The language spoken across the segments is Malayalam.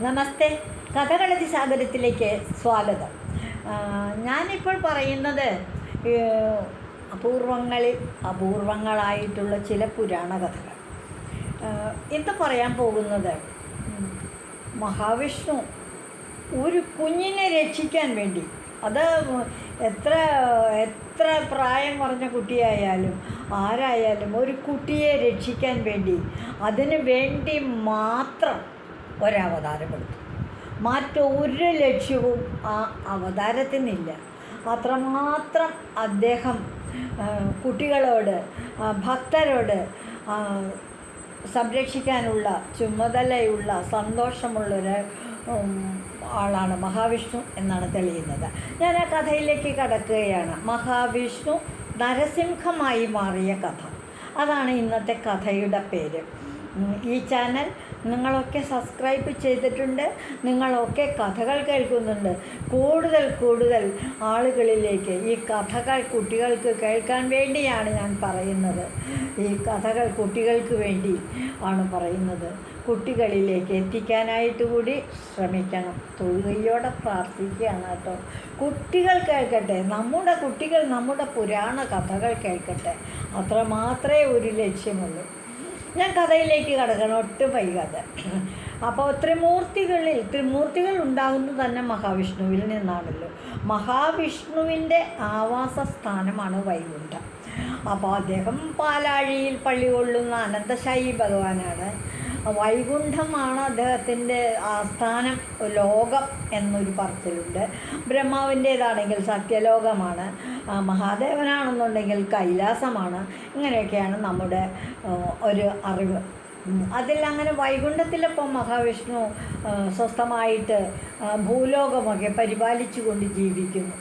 നമസ്തേ. കഥകളതി സാഗരത്തിലേക്ക് സ്വാഗതം. ഞാനിപ്പോൾ പറയുന്നത് അപൂർവങ്ങളിൽ അപൂർവങ്ങളായിട്ടുള്ള ചില പുരാണ കഥകൾ. ആ, പറയാൻ പോകുന്നത്? മഹാവിഷ്ണു ഒരു കുഞ്ഞിനെ രക്ഷിക്കാൻ വേണ്ടി. അത് എത്ര എത്ര പ്രായം കുറഞ്ഞ കുട്ടിയായാലും ആരായാലും ഒരു കുട്ടിയെ രക്ഷിക്കാൻ വേണ്ടി അതിന് വേണ്ടി മാത്രം ഒരവതാരമെടുത്തു മറ്റൊരു ലക്ഷ്യവും ആ അവതാരത്തിനില്ല. അത്രമാത്രം അദ്ദേഹം കുട്ടികളോട് ഭക്തരോട് സംരക്ഷിക്കാനുള്ള ചുമതലയുള്ള സന്തോഷമുള്ളൊരു ആളാണ് മഹാവിഷ്ണു എന്നാണ് തെളിയുന്നത്. ഞാൻ ആ കഥയിലേക്ക് കടക്കുകയാണ്. മഹാവിഷ്ണു നരസിംഹമായി മാറിയ കഥ. അതാണ് ഇന്നത്തെ കഥയുടെ പേര്. ഈ ചാനൽ നിങ്ങളൊക്കെ സബ്സ്ക്രൈബ് ചെയ്തിട്ടുണ്ട്. നിങ്ങളൊക്കെ കഥകൾ കേൾക്കുന്നുണ്ട്. കൂടുതൽ കൂടുതൽ ആളുകളിലേക്ക് ഈ കഥകൾ കുട്ടികൾക്ക് കേൾക്കാൻ വേണ്ടിയാണ് ഞാൻ പറയുന്നത്. ഈ കഥകൾ കുട്ടികൾക്ക് വേണ്ടി ആണ് പറയുന്നത്. കുട്ടികളിലേക്ക് എത്തിക്കാനായിട്ട് കൂടി ശ്രമിക്കണം. തൊഴുകയോടെ പ്രാർത്ഥിക്കുകയാണ് കേട്ടോ. കുട്ടികൾ കേൾക്കട്ടെ. നമ്മുടെ കുട്ടികൾ നമ്മുടെ പുരാണ കഥകൾ കേൾക്കട്ടെ. അത്രമാത്രമേ ഒരു ലക്ഷ്യമുള്ളൂ. ഞാൻ കഥയിലേക്ക് കടക്കണം. ഒട്ടും വൈകാതെ. അപ്പോൾ ത്രിമൂർത്തികളിൽ ത്രിമൂർത്തികൾ ഉണ്ടാകുന്നത് തന്നെ മഹാവിഷ്ണുവിൽ നിന്നാണല്ലോ. മഹാവിഷ്ണുവിന്റെ ആവാസ സ്ഥാനമാണ് വൈകുണ്ഠം. അപ്പോൾ അദ്ദേഹം പാലാഴിയിൽ പള്ളി കൊള്ളുന്ന അനന്തശായി ഭഗവാനാണ്. വൈകുണ്ഠമാണ് അദ്ദേഹത്തിന്റെ ആസ്ഥാനം ലോകം എന്നൊരു പറച്ചിലുണ്ട്. ബ്രഹ്മാവിന്റേതാണെങ്കിൽ സത്യലോകമാണ് മഹാദേവനാണെന്നുണ്ടെങ്കിൽ കൈലാസമാണ്. ഇങ്ങനെയൊക്കെയാണ് നമ്മുടെ ഒരു അറിവ്. അതിൽ അങ്ങനെ വൈകുണ്ഠത്തിലിപ്പോൾ മഹാവിഷ്ണു സ്വസ്ഥമായിട്ട് ഭൂലോകമൊക്കെ പരിപാലിച്ചുകൊണ്ട് ജീവിക്കുന്നു.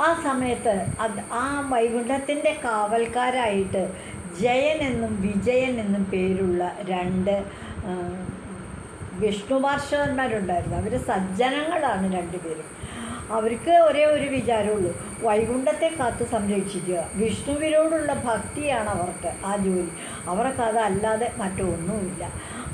ആ സമയത്ത് അത് ആ വൈകുണ്ഠത്തിന്റെ കാവൽക്കാരായിട്ട് ജയൻ എന്നും വിജയൻ എന്നും പേരുള്ള രണ്ട് വിഷ്ണു പാർശ്വന്മാരുണ്ടായിരുന്നു അവർ സജ്ജനങ്ങളാണ് രണ്ടുപേരും. അവർക്ക് ഒരേ ഒരു വിചാരമുള്ളൂ. വൈകുണ്ഠത്തെ കാത്ത് സംരക്ഷിക്കുക. വിഷ്ണുവിനോടുള്ള ഭക്തിയാണ് അവർക്ക് ആ ജോലി. അവർക്ക് അതല്ലാതെ മറ്റൊന്നുമില്ല.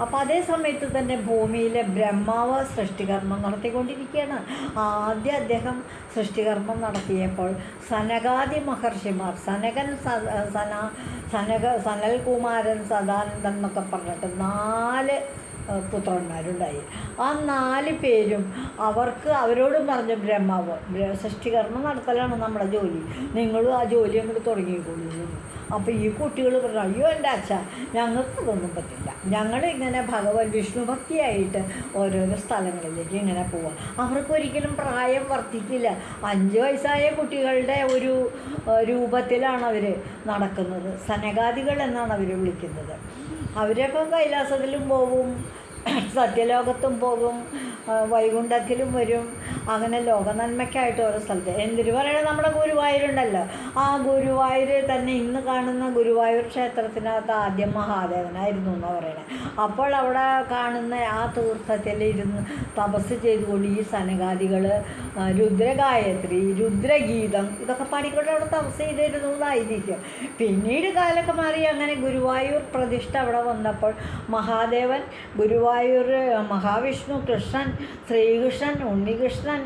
അപ്പം അതേ സമയത്ത് തന്നെ ഭൂമിയിലെ ബ്രഹ്മാവ് സൃഷ്ടികർമ്മം നടത്തിക്കൊണ്ടിരിക്കുകയാണ്. ആദ്യം അദ്ദേഹം സൃഷ്ടികർമ്മം നടത്തിയപ്പോൾ സനകാദി മഹർഷിമാർ സനകൻ സന സനക സനൽകുമാരൻ സദാനന്ദൻ എന്നൊക്കെ പറഞ്ഞിട്ട് നാല് പുത്രന്മാരുണ്ടായി. ആ നാല് പേരും അവർക്ക് അവരോടും പറഞ്ഞു ബ്രഹ്മാവ് ബ്ര- സൃഷ്ടികർമ്മം നടത്തലാണ് നമ്മുടെ ജോലി. നിങ്ങളും ആ ജോലി അങ്ങോട്ട് തുടങ്ങിക്കൊള്ളൂ അപ്പോൾ ഈ കുട്ടികൾ പറഞ്ഞു അയ്യോ എന്റെ അച്ഛ ഞങ്ങൾക്ക് അതൊന്നും പറ്റില്ല. ഞങ്ങൾ ഇങ്ങനെ ഭഗവത് വിഷ്ണു ഭക്തിയായിട്ട് ഓരോരോ സ്ഥലങ്ങളിലേക്ക് ഇങ്ങനെ പോവാം. അവർക്ക് ഒരിക്കലും പ്രായം വർദ്ധിക്കില്ല. അഞ്ച് വയസ്സായ കുട്ടികളുടെ ഒരു രൂപത്തിലാണ് അവർ നടക്കുന്നത്. സനകാദികൾ എന്നാണ് അവർ വിളിക്കുന്നത്. അവരപ്പം കൈലാസത്തിലും പോകും സത്യലോകത്തും പോകും വൈകുണ്ഠത്തിലും വരും. അങ്ങനെ ലോകനന്മയ്ക്കായിട്ട് ഓരോ സ്ഥലത്ത്. എന്തിനു പറയണത് നമ്മുടെ ഗുരുവായൂരുണ്ടല്ലോ. ആ ഗുരുവായൂർ തന്നെ ഇന്ന് കാണുന്ന ഗുരുവായൂർ ക്ഷേത്രത്തിനകത്ത് ആദ്യം മഹാദേവനായിരുന്നു എന്നാണ് പറയണത് അപ്പോൾ അവിടെ കാണുന്ന ആ തീർത്ഥത്തിൽ ഇരുന്ന് തപസ് ചെയ്തുകൊണ്ട് ഈ സനഗാദികൾ രുദ്രഗായത്രി രുദ്രഗീതം ഇതൊക്കെ പാടിക്കൊണ്ട് അവിടെ തപസ് ചെയ്തിരുന്നു എന്നായിരിക്കും. പിന്നീട് കാലൊക്കെ മാറി അങ്ങനെ ഗുരുവായൂർ പ്രതിഷ്ഠ അവിടെ വന്നപ്പോൾ മഹാദേവൻ ഗുരുവായൂർ മഹാവിഷ്ണു കൃഷ്ണൻ ശ്രീകൃഷ്ണൻ ഉണ്ണികൃഷ്ണൻ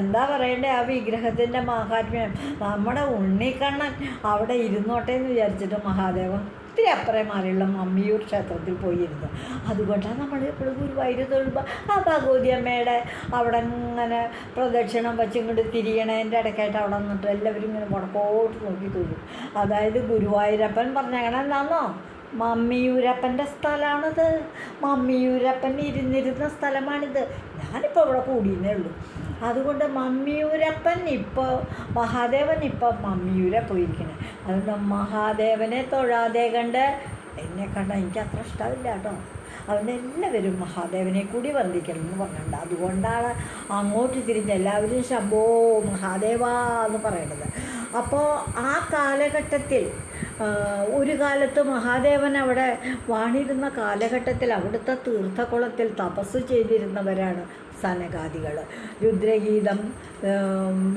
എന്താ പറയണ്ടേ ആ വിഗ്രഹത്തിന്റെ മഹാത്മ്യം? നമ്മുടെ ഉണ്ണിക്കണ്ണൻ അവിടെ ഇരുന്നോട്ടെ എന്ന് വിചാരിച്ചിട്ട് മഹാദേവൻ ഒത്തിരി അപ്പുറം മാറിയുള്ള മമ്മിയൂർ ക്ഷേത്രത്തിൽ പോയിരുന്നു. അതുകൊണ്ടാണ് നമ്മൾ എപ്പോഴും ഗുരുവായൂർ തൊഴുമ്പോൾ ആ ഭഗവതി അമ്മയുടെ അവിടെ ഇങ്ങനെ പ്രദക്ഷിണം വെച്ചിങ്ങോട്ട് തിരിയണതിന്റെ ഇടയ്ക്കായിട്ട് അവിടെ നിന്നിട്ട് എല്ലാവരും ഇങ്ങനെ മുടക്കോട്ട് നോക്കി തൊഴും. അതായത് ഗുരുവായൂരപ്പൻ എന്താണെന്നോ മമ്മിയൂരപ്പന്റെ സ്ഥലമാണിത്. മമ്മിയൂരപ്പൻ ഇരുന്നിരുന്ന സ്ഥലമാണിത്. ഞാനിപ്പോൾ ഇവിടെ കൂടിയെന്നേ ഉള്ളൂ. അതുകൊണ്ട് മമ്മിയൂരപ്പൻ ഇപ്പോൾ മഹാദേവൻ ഇപ്പോൾ മമ്മിയൂരെ പോയിരിക്കുന്നത് അതുകൊണ്ട് മഹാദേവനെ തൊഴാതെ കണ്ട് എന്നെ കണ്ട എനിക്ക് അത്ര ഇഷ്ടമില്ല കേട്ടോ. അതുകൊണ്ട് എല്ലാവരും മഹാദേവനെ കൂടി വന്ദിക്കണം എന്ന് പറഞ്ഞിട്ടുണ്ട്. അതുകൊണ്ടാണ് അങ്ങോട്ട് തിരിഞ്ഞ് എല്ലാവരും ശംഭോ മഹാദേവ എന്ന് പറയുന്നത്. അപ്പോൾ ആ കാലഘട്ടത്തിൽ ഒരു കാലത്ത് മഹാദേവൻ അവിടെ വാണിരുന്ന കാലഘട്ടത്തിൽ അവിടുത്തെ തീർത്ഥകുളത്തിൽ തപസ് ചെയ്തിരുന്നവരാണ് സനകാദികൾ രുദ്രഗീതം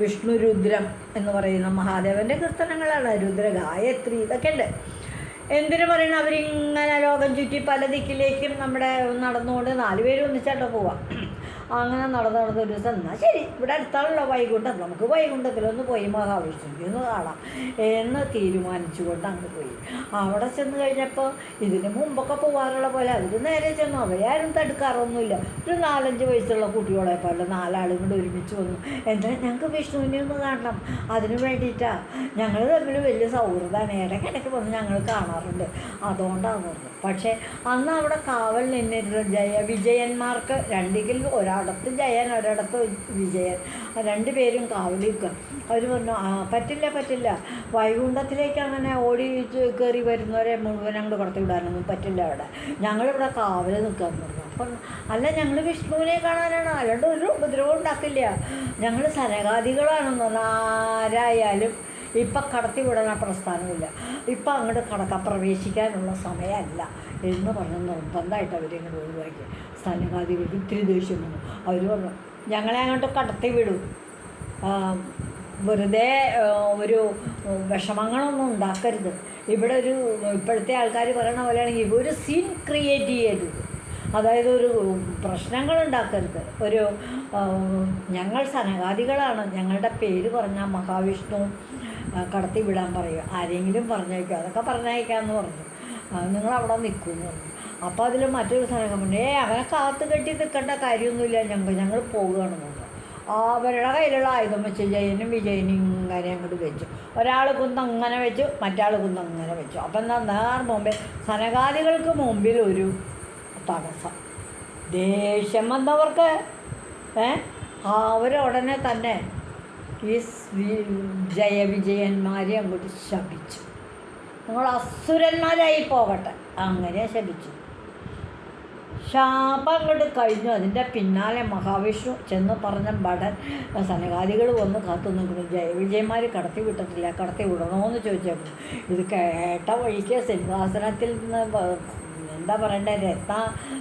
വിഷ്ണുരുദ്രം വിഷ്ണു രുദ്രം എന്ന് പറയുന്ന മഹാദേവന്റെ കീർത്തനങ്ങളാണ്. രുദ്രഗായത്രി ഇതൊക്കെ ഉണ്ട് എന്തിനു പറയണം? അവരിങ്ങനെ ലോകം ചുറ്റി പല ദിക്കിലേക്കും നമ്മുടെ നടന്നുകൊണ്ട് നാല് ഒന്നിച്ചാട്ടോ പോവാം. അങ്ങനെ നടന്ന് നടന്ന് ഒരു ദിവസം എന്നാൽ ശരി ഇവിടെ അടുത്താണല്ലോ വൈകുണ്ഠം. നമുക്ക് വൈകുണ്ഠത്തിലൊന്ന് പോയി മഹാവിഷ്ണുവിനെ ഒന്ന് കാണാം. എന്ന് തീരുമാനിച്ചുകൊണ്ട് അങ്ങ് പോയി. അവിടെ ചെന്ന് കഴിഞ്ഞപ്പോൾ ഇതിന് മുമ്പൊക്കെ പോകാറുള്ള പോലെ അവർ നേരെ ചെന്നു. അവരെ ആരും തടുക്കാറൊന്നുമില്ല. ഒരു നാലഞ്ച് വയസ്സുള്ള കുട്ടികളെ പോലെ നാലാളും കൂടെ ഒരുമിച്ച് വന്നു. എന്താ ഞങ്ങൾക്ക് വിഷ്ണുവിനെ ഒന്ന് കാണണം? അതിന് വേണ്ടിയിട്ടാണ് ഞങ്ങൾ തമ്മിൽ വലിയ സൗഹൃദമാണ്. ഇടയ്ക്കിടയ്ക്ക് വന്ന് ഞങ്ങൾ കാണാറുണ്ട്. അതുകൊണ്ടാണ് പക്ഷേ അന്ന് അവിടെ കാവൽ നിന്നിരുന്ന ജയ വിജയന്മാർക്ക് രണ്ടെങ്കിൽ ഒരിടത്ത് ജയൻ ഒരിടത്ത് വിജയൻ. രണ്ട് പേരും കാവൽ നിൽക്കുക അവർ പറഞ്ഞു ആ പറ്റില്ല പറ്റില്ല. വൈകുണ്ഠത്തിലേക്ക് അങ്ങനെ ഓടി കയറി വരുന്നവരെ മുഴുവൻ അങ്ങോട്ട് കടത്തി വിടാനൊന്നും പറ്റില്ല അവിടെ. ഞങ്ങളിവിടെ കാവൽ നിൽക്കാൻ പറഞ്ഞു. അപ്പം അല്ല ഞങ്ങൾ വിഷ്ണുവിനെ കാണാനാണ്. അല്ലാണ്ട് ഒരു ഉപദ്രവം ഉണ്ടാക്കില്ല. ഞങ്ങൾ സനകാദികളാണെന്ന് പറഞ്ഞാൽ ആരായാലും ഇപ്പം കടത്തി വിടാൻ പ്രസ്ഥാനമില്ല ഇപ്പം അങ്ങോട്ട് കടക്ക പ്രവേശിക്കാനുള്ള സമയമല്ല എന്ന് പറഞ്ഞ് നിർബന്ധമായിട്ട് അവരിങ്ങനെ ഒഴിവാക്കി. സ്ഥാനകാദികൾക്ക് ഇത്തിരി ദേഷ്യം വന്നു. അവർ പറഞ്ഞു ഞങ്ങളെ അങ്ങോട്ട് കടത്തി വിടും. വെറുതെ ഒരു വിഷമങ്ങളൊന്നും ഉണ്ടാക്കരുത്. ഇവിടെ ഒരു ഇപ്പോഴത്തെ ആൾക്കാർ പറയണ പോലെയാണെങ്കിൽ ഒരു സീൻ ക്രിയേറ്റ് ചെയ്യരുത്. അതായത് ഒരു പ്രശ്നങ്ങൾ ഉണ്ടാക്കരുത്. ഒരു ഞങ്ങൾ സനകാദികളാണ് ഞങ്ങളുടെ പേര് പറഞ്ഞാൽ മഹാവിഷ്ണു കടത്തി വിടാൻ പറയും ആരെങ്കിലും പറഞ്ഞേക്കും അതൊക്കെ പറഞ്ഞയക്കാമെന്ന് പറഞ്ഞു. നിങ്ങൾ അവിടെ നിൽക്കുമെന്ന് പറഞ്ഞു. അപ്പോൾ അതിൽ മറ്റൊരു സ്ഥലം പറഞ്ഞു ഏ അവനെ കാത്തു കെട്ടി നിൽക്കേണ്ട കാര്യമൊന്നുമില്ല. ഞങ്ങൾ ഞങ്ങൾ പോവുകയാണെന്ന് പറഞ്ഞു അവരുടെ കയ്യിലുള്ള ആയുധം വെച്ച് ജയനും വിജയനും ഇങ്ങനെ അങ്ങോട്ട് വെച്ചു. ഒരാൾ കുന്നങ്ങനെ വെച്ചു മറ്റാൾ കുന്നങ്ങനെ വെച്ചു. അപ്പം എന്താ നേർ മുമ്പിൽ സനകാദികൾക്ക് മുമ്പിൽ ഒരു തടസ്സം. ദേഷ്യം വന്നവർക്ക് ഏ അവരുടനെ തന്നെ ഈ ജയവിജയന്മാരെ അങ്ങോട്ട് ശപിച്ചു. നിങ്ങൾ അസുരന്മാരായി പോകട്ടെ. അങ്ങനെ ശപിച്ചു. ശാപം അങ്ങോട്ട് കഴിഞ്ഞു. അതിന്റെ പിന്നാലെ മഹാവിഷ്ണു ചെന്ന് പറഞ്ഞ ഭടൻ സനകാദികൾ വന്ന് കാത്തു നിൽക്കുന്നു. ജയവിജയന്മാർ കടത്തി വിട്ടിട്ടില്ല. കടത്തി വിടണമെന്ന് ചോദിച്ചു ഇത് കേട്ട വഴിക്ക് സിംഹാസനത്തിൽ നിന്ന് എന്താ പറയണ്ടേ? രത്ന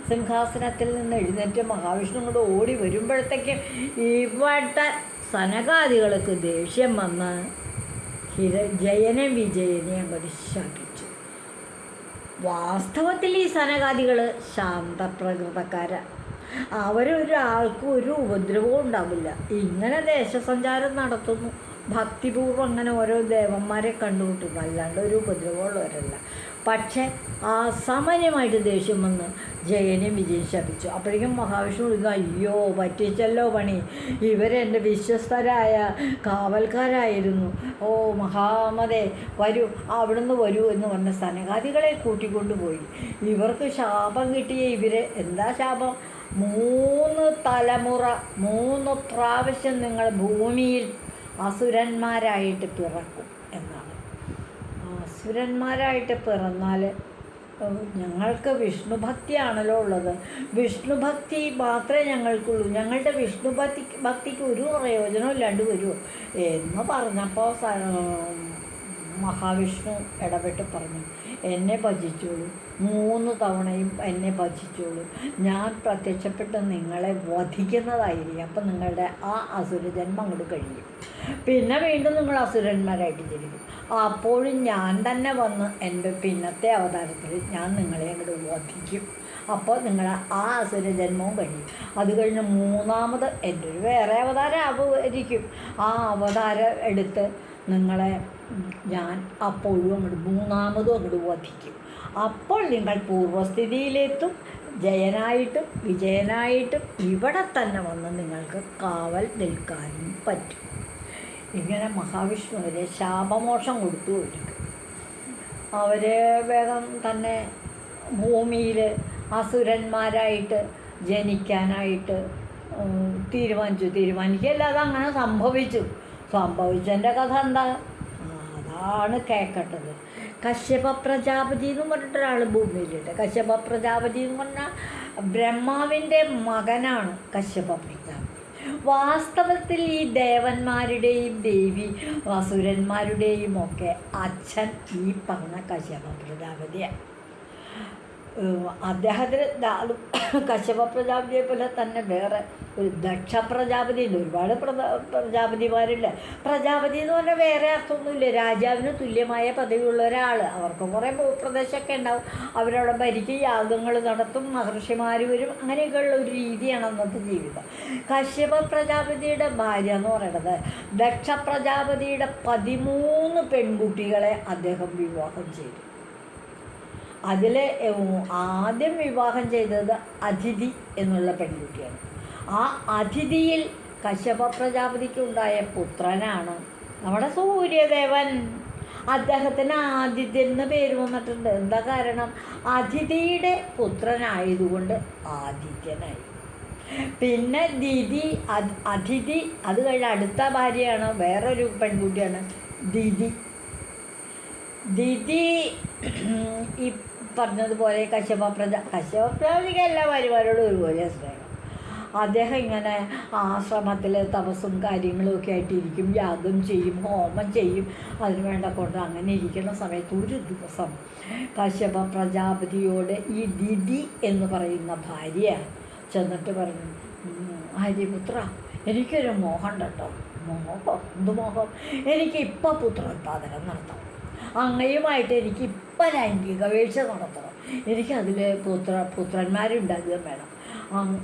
സിംഹാസനത്തിൽ നിന്ന് എഴുന്നേറ്റ് മഹാവിഷ്ണു ഇങ്ങോട്ട് ഓടി വരുമ്പോഴത്തേക്കും ഇവിടെ സനകാദികൾക്ക് ദേഷ്യം വന്ന് ഹിര ജയനെ വിജയനെ അങ്ങോട്ട് ശപിച്ചു. വാസ്തവത്തിൽ ഈ സനകാദികൾ ശാന്തപ്രകൃതക്കാരാണ് അവരൊരാൾക്കും ഒരു ഉപദ്രവവും ഉണ്ടാവില്ല. ഇങ്ങനെ ദേശസഞ്ചാരം നടത്തുന്നു. ഭക്തിപൂർവം അങ്ങനെ ഓരോ ദേവന്മാരെ കണ്ടുമുട്ടുന്നു. അല്ലാണ്ട് ഒരു ഉപദ്രവമുള്ളവരല്ല പക്ഷേ അസാമാന്യമായിട്ട് ദേഷ്യം വന്ന് ജയനെ വിജയം ശപിച്ചു. അപ്പോഴേക്കും മഹാവിഷ്ണു വിളിക്കുന്നു അയ്യോ പറ്റിച്ചല്ലോ പണി. ഇവരെന്റെ വിശ്വസ്തരായ കാവൽക്കാരായിരുന്നു. ഓ മഹാമതേ വരൂ അവിടുന്ന് വരൂ എന്ന് പറഞ്ഞ സനകാദികളെ കൂട്ടിക്കൊണ്ടുപോയി ഇവർക്ക് ശാപം കിട്ടിയ ഇവരെ എന്താ ശാപം? മൂന്ന് തലമുറ മൂന്ന് പ്രാവശ്യം നിങ്ങൾ ഭൂമിയിൽ അസുരന്മാരായിട്ട് പിറക്കും. അസുരന്മാരായിട്ട് പിറന്നാൽ ഞങ്ങൾക്ക് വിഷ്ണു ഭക്തിയാണല്ലോ ഉള്ളത്. വിഷ്ണു ഭക്തി മാത്രമേ ഞങ്ങൾക്കുള്ളൂ. ഞങ്ങളുടെ വിഷ്ണു ഭക്തി ഭക്തിക്ക് ഒരു പ്രയോജനവും ഇല്ലാണ്ട് വരുമോ എന്ന് പറഞ്ഞപ്പോൾ മഹാവിഷ്ണു ഇടപെട്ട് പറഞ്ഞു എന്നെ ഭജിച്ചോളൂ. മൂന്ന് തവണയും എന്നെ ഭജിച്ചോളൂ. ഞാൻ പ്രത്യക്ഷപ്പെട്ട് നിങ്ങളെ വധിക്കുന്നതായിരിക്കും. അപ്പം നിങ്ങളുടെ ആ അസുരജന്മം അങ്ങോട്ട് കഴിയും. പിന്നെ വീണ്ടും നിങ്ങൾ അസുരന്മാരായിട്ട് ജനിക്കും. അപ്പോഴും ഞാൻ തന്നെ വന്ന് എന്റെ പിന്നത്തെ അവതാരത്തിൽ ഞാൻ നിങ്ങളെ അങ്ങോട്ട് വധിക്കും അപ്പോൾ നിങ്ങൾ ആ അസുര ജന്മവും കഴിയും. അത് കഴിഞ്ഞ് മൂന്നാമത് എന്റെ ഒരു വേറെ അവതാരം അവതരിക്കും ആ അവതാരം എടുത്ത് നിങ്ങളെ ഞാൻ അപ്പോഴും അങ്ങോട്ട് മൂന്നാമതും അങ്ങോട്ട് വധിക്കും അപ്പോൾ നിങ്ങൾ പൂർവസ്ഥിതിയിലെത്തും ജയനായിട്ടും വിജയനായിട്ടും ഇവിടെ തന്നെ വന്ന് നിങ്ങൾക്ക് കാവൽ നിൽക്കാനും പറ്റും. ഇങ്ങനെ മഹാവിഷ്ണുവിന് ശാപമോഷം കൊടുത്തു അവർക്ക് അവർ വേഗം തന്നെ ഭൂമിയിൽ അസുരന്മാരായിട്ട് ജനിക്കാനായിട്ട് തീരുമാനിച്ചു. തീരുമാനിക്കല്ല അതങ്ങനെ സംഭവിച്ചു. സംഭവിച്ചതിന്റെ കഥ എന്താ? അതാണ് കേൾക്കേണ്ടത് കശ്യപ പ്രജാപതി എന്ന് പറഞ്ഞിട്ടൊരാൾ ഭൂമിയിലുണ്ട് കശ്യപ പ്രജാപതി എന്ന് പറഞ്ഞാൽ ബ്രഹ്മാവിന്റെ മകനാണ് കശ്യപ പ്രജാപതി. വാസ്തവത്തിൽ ഈ ദേവന്മാരുടെയും ദേവി അസുരന്മാരുടെയും ഒക്കെ അച്ഛൻ ഈ പറഞ്ഞ കശ്യപ പ്രജാപതിയാണ്. അദ്ദേഹത്തിന് കശ്യപ പ്രജാപതിയെ പോലെ തന്നെ വേറെ ഒരു ദക്ഷ പ്രജാപതി ഉണ്ട് ഒരുപാട് പ്രജ പ്രജാപതിമാരുണ്ട് പ്രജാപതി എന്ന് പറഞ്ഞാൽ വേറെ അർത്ഥമൊന്നുമില്ല. രാജാവിന് തുല്യമായ പദവിയുള്ള ഒരാൾ അവർക്ക് കുറേ ഭൂപ്രദേശമൊക്കെ ഉണ്ടാവും. അവരവിടെ ഭരിക്കും യാഗങ്ങൾ നടത്തും മഹർഷിമാർ വരും. അങ്ങനെയൊക്കെയുള്ള ഒരു രീതിയാണ് അന്നത്തെ ജീവിതം. കശ്യപ പ്രജാപതിയുടെ ഭാര്യ എന്ന് പറയുന്നത് ദക്ഷ പ്രജാപതിയുടെ പതിമൂന്ന് പെൺകുട്ടികളെ അദ്ദേഹം വിവാഹം ചെയ്തു. അതിൽ ആദ്യം വിവാഹം ചെയ്തത് അതിഥി എന്നുള്ള പെൺകുട്ടിയാണ്. ആ അതിഥിയിൽ കശ്യപ പ്രജാപതിക്ക് ഉണ്ടായ പുത്രനാണ് നമ്മുടെ സൂര്യദേവൻ. അദ്ദേഹത്തിന് ആദിത്യൻ എന്ന് പേര് വന്നിട്ടുണ്ട്. എന്താ കാരണം? അതിഥിയുടെ പുത്രനായതുകൊണ്ട് ആദിത്യനായി. പിന്നെ ദിതി അത് അതിഥി അത് കഴിഞ്ഞ അടുത്ത ഭാര്യയാണ് വേറൊരു പെൺകുട്ടിയാണ് ദിതി ദിതി ഈ പറഞ്ഞതുപോലെ കശ്യപ പ്രജ കശ്യപ പ്രജാതിക്ക് എല്ലാ ഒരുപോലെ സ്നേഹം. അദ്ദേഹം ഇങ്ങനെ ആശ്രമത്തിൽ തപസ്സും കാര്യങ്ങളും ഒക്കെ ആയിട്ടിരിക്കും യാഗം ചെയ്യും ഹോമം ചെയ്യും അതിന് വേണ്ട കൊണ്ട് അങ്ങനെ ഇരിക്കുന്ന സമയത്ത് ഒരു ദിവസം കശ്യപ പ്രജാപതിയോട് ഈ ദിതി എന്ന് പറയുന്ന ഭാര്യ ചെന്നിട്ട് പറഞ്ഞു "ഉം, ഹരിപുത്ര എനിക്കൊരു മോഹം കേട്ടോ മോഹം? എന്ത് മോഹം? എനിക്ക് ഇപ്പം പുത്രോത്പാദനം നടത്തണം. അങ്ങയുമായിട്ട് എനിക്ക് ഇപ്പം ലൈംഗിക വീഴ്ച നടത്തണം. എനിക്കതിൽ പുത്ര പുത്രന്മാരുണ്ടാകുകയും വേണം.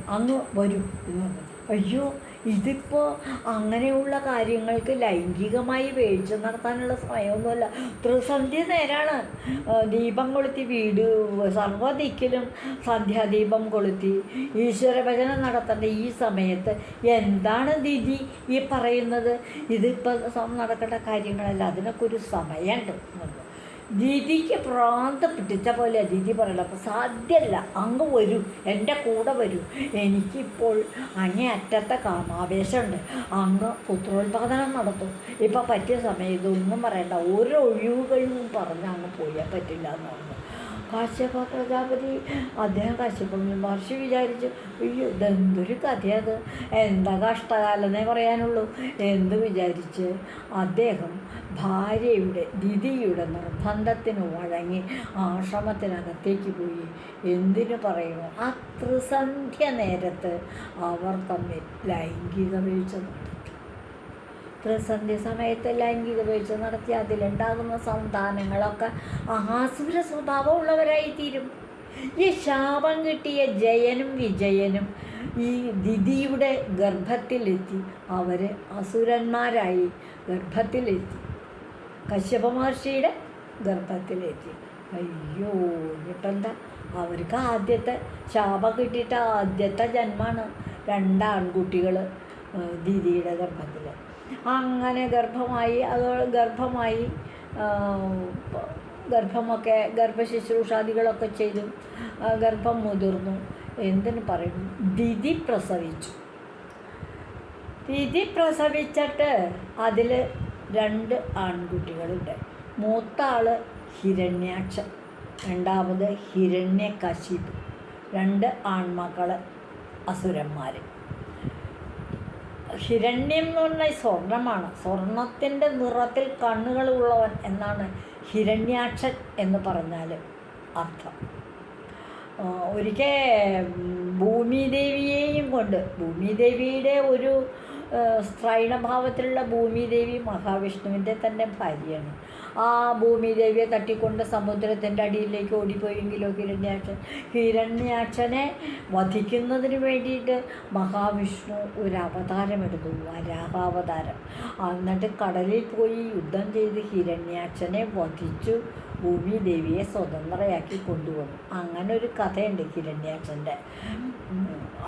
അന്ന് വരും എന്ന് പറഞ്ഞു. അയ്യോ ഇതിപ്പോൾ അങ്ങനെയുള്ള കാര്യങ്ങൾക്ക് ലൈംഗികമായി വീഴ്ച നടത്താനുള്ള സമയമൊന്നുമല്ല. ത്രിസന്ധ്യ നേരാണ്. ദീപം കൊളുത്തി വീട് സർവദിക്കിലും സന്ധ്യാദീപം കൊളുത്തി. ഈശ്വരഭജനം നടത്തേണ്ട ഈ സമയത്ത് എന്താണ് ദിതി ഈ പറയുന്നത്? ഇതിപ്പോൾ നടക്കേണ്ട കാര്യങ്ങളല്ല. അതിനൊക്കെ ഒരു സമയമുണ്ട്. എന്നുള്ളത്. ദീദിക്ക് പ്രാന്ത പിടിച്ച പോലെ ദീദി പറയുള്ളൂ അപ്പോൾ സാധ്യമല്ല അങ്ങ് വരൂ എന്റെ കൂടെ വരൂ. എനിക്കിപ്പോൾ അങ്ങേ അറ്റത്തെ കാമാവേശമുണ്ട്. അങ്ങ് പുത്രോത്പാദനം നടത്തും. ഇപ്പം പറ്റിയ സമയം ഇതൊന്നും പറയണ്ട. ഒരു ഒഴിവുകളും പറഞ്ഞ് അങ്ങ് പോയാൽ പറ്റില്ല എന്ന് പറഞ്ഞു. കാശ്യപ പ്രജാപതി അദ്ദേഹം കശ്യപ മഹർഷി വിചാരിച്ചു അയ്യോ ഇതെന്തൊരു കഥയത്? എന്താ കഷ്ടകാലെന്നേ പറയാനുള്ളൂ. എന്ന് വിചാരിച്ച് അദ്ദേഹം ഭാര്യയുടെ ദിതിയുടെ നിർബന്ധത്തിന് വഴങ്ങി ആശ്രമത്തിനകത്തേക്ക് പോയി. എന്തിനു പറയുമോ ആ നേരത്ത് അവർ തമ്മിൽ ലൈംഗിക വീഴ്ച നടത്തി. ത്രിസന്ധ്യ സമയത്ത് ലൈംഗിക വീഴ്ച നടത്തി അതിലുണ്ടാകുന്ന സന്താനങ്ങളൊക്കെ ആസുര സ്വഭാവമുള്ളവരായി തീരും ഈ ശാപം കിട്ടിയ ജയനും വിജയനും ഈ ദിതിയുടെ ഗർഭത്തിലെത്തി. അവർ അസുരന്മാരായി ഗർഭത്തിലെത്തി. കശ്യപ മഹർഷിയുടെ ഗർഭത്തിലെത്തി. അയ്യോ ഇനിയിപ്പോൾ എന്താ അവർക്ക് ആദ്യത്തെ ശാപം കിട്ടിയിട്ട് ആദ്യത്തെ ജന്മമാണ്. രണ്ടാൺകുട്ടികൾ ദിദിയുടെ ദീദിയുടെ ഗർഭത്തിൽ അങ്ങനെ ഗർഭമായി അത് ഗർഭമായി ഗർഭമൊക്കെ ഗർഭശുശ്രൂഷാദികളൊക്കെ ചെയ്തു. ഗർഭം മുതിർന്നു. എന്തിനു പറയുന്നു ദിതി പ്രസവിച്ചു. ദിതി പ്രസവിച്ചിട്ട് അതിൽ രണ്ട് ആൺകുട്ടികളുണ്ട്. മൂത്ത ആൾ ഹിരണ്യാക്ഷൻ രണ്ടാമത് ഹിരണ്യകശിപ്. രണ്ട് ആൺമക്കൾ അസുരന്മാർ ഹിരണ്യം എന്ന് പറഞ്ഞാൽ സ്വർണമാണ്. സ്വർണത്തിന്റെ നിറത്തിൽ കണ്ണുകളുള്ളവൻ എന്നാണ് ഹിരണ്യാക്ഷൻ എന്ന് പറഞ്ഞാൽ അർത്ഥം. ഒരിക്കൽ ഭൂമിദേവിയെയും കൊണ്ട് ഭൂമിദേവിയുടെ ഒരു സ്ത്രൈണഭാവത്തിലുള്ള ഭൂമിദേവി മഹാവിഷ്ണുവിന്റെ തന്നെ ഭാര്യയാണ്. ആ ഭൂമിദേവിയെ തട്ടിക്കൊണ്ട് സമുദ്രത്തിന്റെ അടിയിലേക്ക് ഓടിപ്പോയെങ്കിലോ ഹിരണ്യാക്ഷൻ. ഹിരണ്യാക്ഷനെ വധിക്കുന്നതിന് വേണ്ടിയിട്ട് മഹാവിഷ്ണു ഒരു അവതാരമെടുത്തു വരാഹാവതാരം എന്നിട്ട് കടലിൽ പോയി യുദ്ധം ചെയ്ത് ഹിരണ്യാക്ഷനെ വധിച്ചു. ഭൂമിദേവിയെ സ്വതന്ത്രയാക്കി കൊണ്ടുവന്നു. അങ്ങനെ ഒരു കഥയുണ്ട് കിരണ്യാച്ചന്റെ.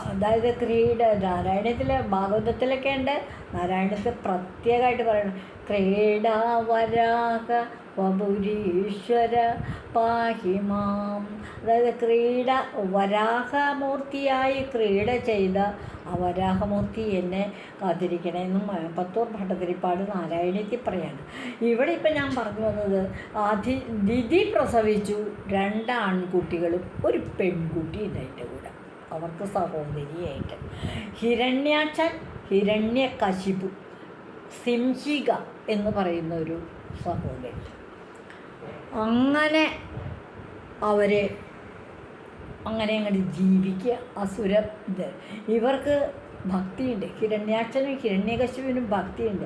അതായത് ക്രീഡ നാരായണത്തിലെ ഭാഗവതത്തിലൊക്കെ ഉണ്ട് നാരായണത്തിൽ പ്രത്യേകമായിട്ട് പറയണം. ക്രീഡാവരാഹ വപുരീശ്വര പാഹി മാം. അതായത് ക്രീഡ വരാഹമൂർത്തിയായി ക്രീഡ ചെയ്ത ആ വരാഹമൂർത്തി എന്നെ കാത്തിരിക്കണമെന്നും പത്തൂർ ഭട്ടതിരിപ്പാട് നാരായണിക്ക് പറയാണ്. ഇവിടെ ഇപ്പം ഞാൻ പറഞ്ഞു വന്നത് ആദ്യ ദിതി പ്രസവിച്ചു രണ്ട് ആൺകുട്ടികളും ഒരു പെൺകുട്ടി ഉണ്ടായിട്ട് കൂടെ. അവർക്ക് സഹോദരിയായിട്ട്. ഹിരണ്യാക്ഷൻ ഹിരണ്യകശിപു. സിംഹിക എന്ന് പറയുന്ന ഒരു സഹോദരി. അങ്ങനെ അവരെ അങ്ങനെ അങ്ങോട്ട് ജീവിക്കുക അസുര ഇവർക്ക് ഭക്തിയുണ്ട്. ഹിരണ്യാക്ഷനും ഹിരണ്യകശുവിനും ഭക്തിയുണ്ട്.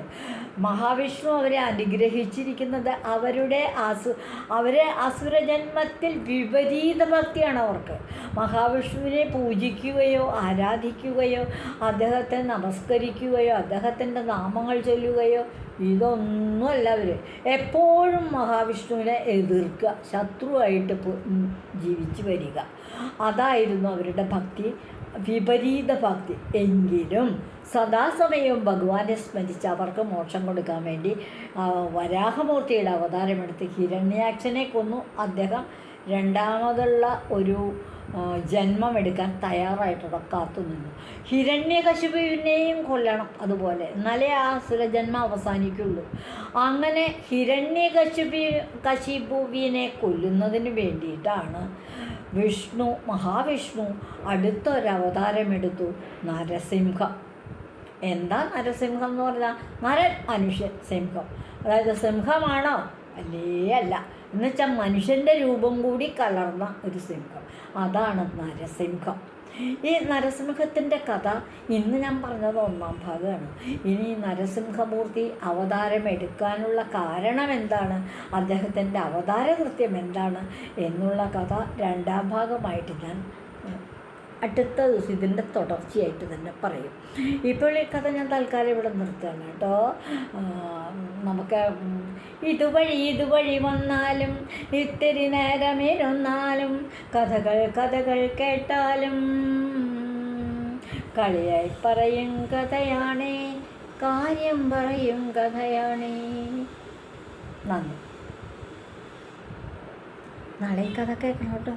മഹാവിഷ്ണു അവരെ അനുഗ്രഹിച്ചിരിക്കുന്നത് അവരുടെ അസു അവരെ അസുരജന്മത്തിൽ വിപരീത ഭക്തിയാണ് അവർക്ക്. മഹാവിഷ്ണുവിനെ പൂജിക്കുകയോ ആരാധിക്കുകയോ അദ്ദേഹത്തെ നമസ്കരിക്കുകയോ അദ്ദേഹത്തിന്റെ നാമങ്ങൾ ചൊല്ലുകയോ ഇതൊന്നുമല്ല അവർ എപ്പോഴും മഹാവിഷ്ണുവിനെ എതിർക്കുക ശത്രുവായിട്ട് ജീവിച്ചു വരിക. അതായിരുന്നു അവരുടെ ഭക്തി. വിപരീത ഭക്തി എങ്കിലും സദാസമയവും ഭഗവാനെ സ്മരിച്ച് അവർക്ക് മോക്ഷം കൊടുക്കാൻ വേണ്ടി വരാഹമൂർത്തിയുടെ അവതാരമെടുത്ത് ഹിരണ്യാക്ഷനെ കൊന്നു. അദ്ദേഹം രണ്ടാമതുള്ള ഒരു ജന്മമെടുക്കാൻ തയ്യാറായിട്ടുള്ള കാത്തു നിന്നു ഹിരണ്യകശിപുവിനെയും കൊല്ലണം അതുപോലെ. എന്നാലേ ആ സുരജന്മം അവസാനിക്കുള്ളൂ. അങ്ങനെ ഹിരണ്യകശിപി കശിപുവിനെ കൊല്ലുന്നതിന് വേണ്ടിയിട്ടാണ് വിഷ്ണു മഹാവിഷ്ണു അടുത്തൊരവതാരമെടുത്തു നരസിംഹം. എന്താ നരസിംഹം എന്ന് പറഞ്ഞാൽ നരൻ മനുഷ്യൻ സിംഹം. അതായത് സിംഹമാണോ? അല്ലേ അല്ല. എന്നുവെച്ചാൽ മനുഷ്യന്റെ രൂപം കൂടി കലർന്ന ഒരു സിംഹം. അതാണ് നരസിംഹം. ഈ നരസിംഹത്തിന്റെ കഥ ഇന്ന് ഞാൻ പറഞ്ഞത് ഒന്നാം ഭാഗമാണ്. ഇനി നരസിംഹമൂർത്തി അവതാരം എടുക്കാനുള്ള കാരണം എന്താണ്? അദ്ദേഹത്തിന്റെ അവതാര കൃത്യം എന്താണ്? എന്നുള്ള കഥ രണ്ടാം ഭാഗമായിട്ട് ഞാൻ അടുത്ത ദിവസം ഇതിന്റെ തുടർച്ചയായിട്ട് തന്നെ പറയും. ഇപ്പോൾ ഈ കഥ ഞാൻ തൽക്കാലം ഇവിടെ നിർത്തുകയാണ് കേട്ടോ. നമുക്ക് ഇതുവഴി ഇതുവഴി വന്നാലും ഇത്തിരി നേരമിരുന്നാലും കഥകൾ കഥകൾ കേട്ടാലും കളിയായി പറയും കഥയാണേ കാര്യം പറയും കഥയാണേ. നന്ദി. നാളെ ഈ കഥ കേൾക്കണം കേട്ടോ.